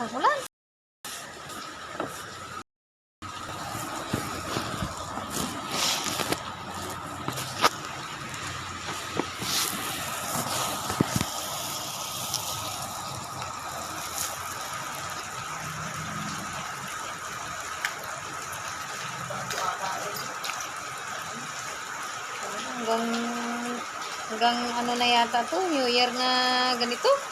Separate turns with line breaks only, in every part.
ng ulan. Hanggang, hanggang ano na yata to, New Year na ganito.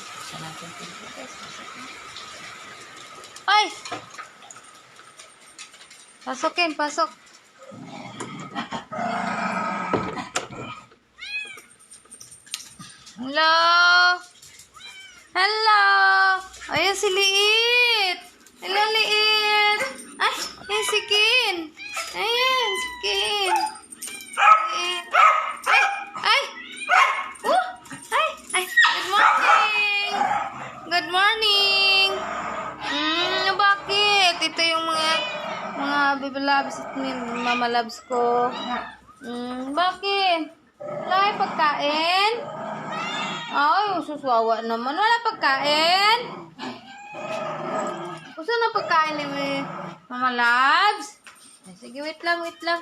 Sa natin pinto. Ay! Pasukin, pasok. Hello? Hello? Ayan si Liit. Hello, Liit. Ay, ayan si Kin. Ayan, si Kin. Liit. Ay, ay. Uh, ay, ay. Good morning. Good morning. Hmm, bakit? Ito yung mga mga baby loves mama loves ko. Hmm, bakit? Wala pagkain? Ay, suswawa naman. Wala pagkain? Gusto na pagkain ni Mama? Ay, sige, wait lang, wait lang.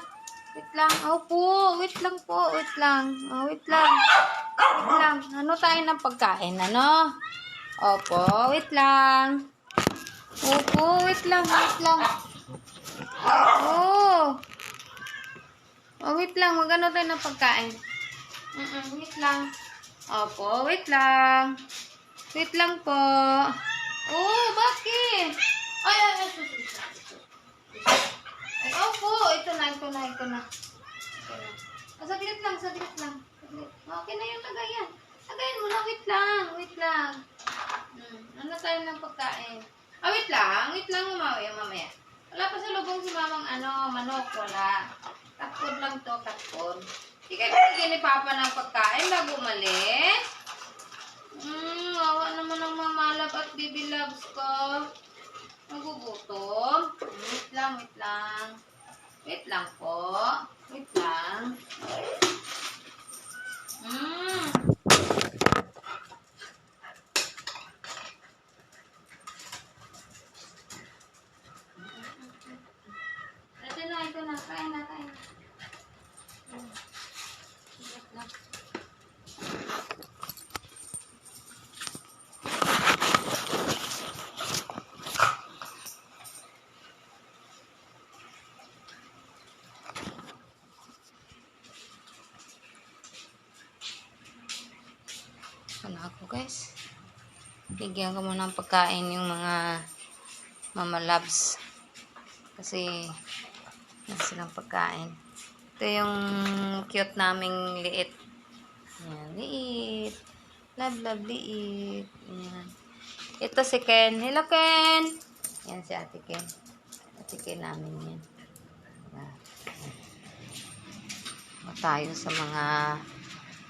Wait lang. Opo, wait lang po, wait lang. Oh, wait lang. Wait lang. Ano tayo ng pagkain, ano? Opo, wait lang. Opo, wait lang, wait lang. Oh. Oh, wait lang. Magano tayo ng pagkain. Mm wait lang. Opo, wait lang. Wait lang po. Oh, bakit? Ay, ay, ay, opo, ito na, ito na, ito na. Ah, saglit lang, saglit lang. Saglit. Okay na yung lagayan. Lagayan mo na, wait lang, wait lang. Hmm, ano tayo ng pagkain? Ah, wait lang, wait lang mamaya, mamaya. Wala pa sa lubong si mamang ano, manok, wala. Katpod lang to, katpod. Di kayo bigyan ni Papa ng pagkain bago umalis? Hmm, awa naman ang mamalab at baby loves ko. Nagugutom. Wait lang, wait lang. Wait lang po. Wait lang. Hmm. Ito na, ito na. Kain na, kain na. Hmm. Wait lang. Ano ako guys? Bigyan ko muna ng pagkain yung mga mama loves. Kasi nasa silang pagkain. Ito yung cute naming liit. Ayan, liit. Love, love, liit. Ayan. Ito si Ken. Hello, Ken! Yan si Ate Ken. Ate Ken namin yan. Ayan. O, tayo sa mga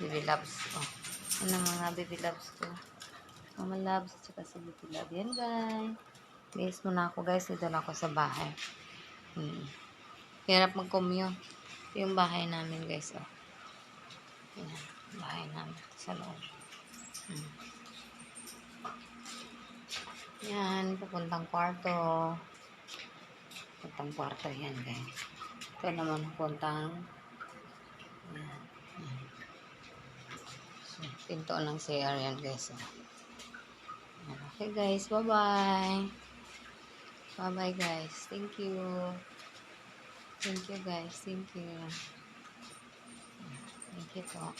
baby loves ko. Ano mga baby loves ko? Mama loves at saka si baby love. Yan, guys. Guys, muna ako, guys. Dito lang ako sa bahay. Hmm. Hirap mag-commute. Yung bahay namin, guys. Oh. Yan. Bahay namin. Sa loob. Hmm. Yan. Papuntang kwarto. Puntang kwarto yan, guys. Ito naman puntang Ayan. Ayan. So, pinto ng CR yan, guys. Ayan. Okay, guys. Bye-bye. Bye-bye, guys. Thank you. Thank you, guys. Thank you. Thank you po.